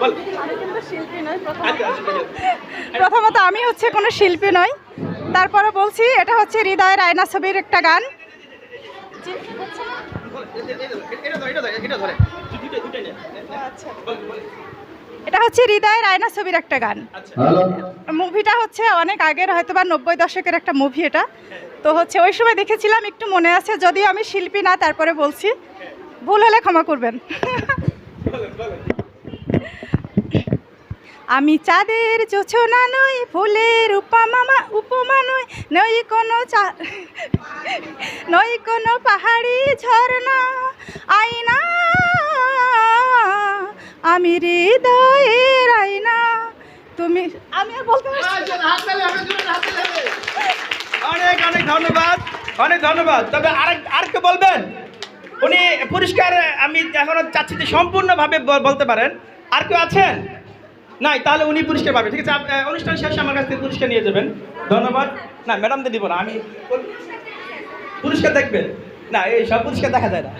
বল। আমি কিন্তু শিল্পী নই প্রথমত। আচ্ছা আচ্ছা। প্রথমত আমি হচ্ছে কোনো শিল্পী নই। তারপরে বলছি এটা হচ্ছে হৃদয়ের আয়না ছবির একটা গান। এটা ধরে এটা ধরে এটা ধরে দু- দুইটা দুইটা নে? আচ্ছা বল বল এটা হচ্ছে হৃদয়ের আয়না ছবির একটা গান। আচ্ছা। মুভিটা হচ্ছে অনেক আগের হয়তো বা নব্বই দশকের একটা মুভি এটা। তো হচ্ছে ওই সময় দেখেছিলাম একটু মনে আছে যদিও আমি শিল্পী না তারপরে বলছি। ভুল হলে ক্ষমা করবেন। আমি চাঁদের যোছনা নই, ফুলের উপমামা উপমা নই নই কোনো নই কোনো পাহাড়ি ঝর্ণা, আয়না। আমি হৃদয়ের আয়না। তুমি, আমি বলতে অনেক অনেক ধন্যবাদ অনেক ধন্যবাদ। তবে আরেক আর কে বলবেন, উনি পুরস্কার আমি এখনও চাচ্ছি যে সম্পূর্ণভাবে বল- বলতে পারেন। আর কেউ আছেন? নাই, তাহলে উনি পুরস্কার পাবে। ঠিক আছে অনুষ্ঠান শেষে আমার কাছ থেকে পুরস্কার নিয়ে যাবেন। ধন্যবাদ। না ম্যাডামদের দিব না, আমি পুরস্কার দেখবেন। না, এই সব পুরস্কার দেখা যায় না।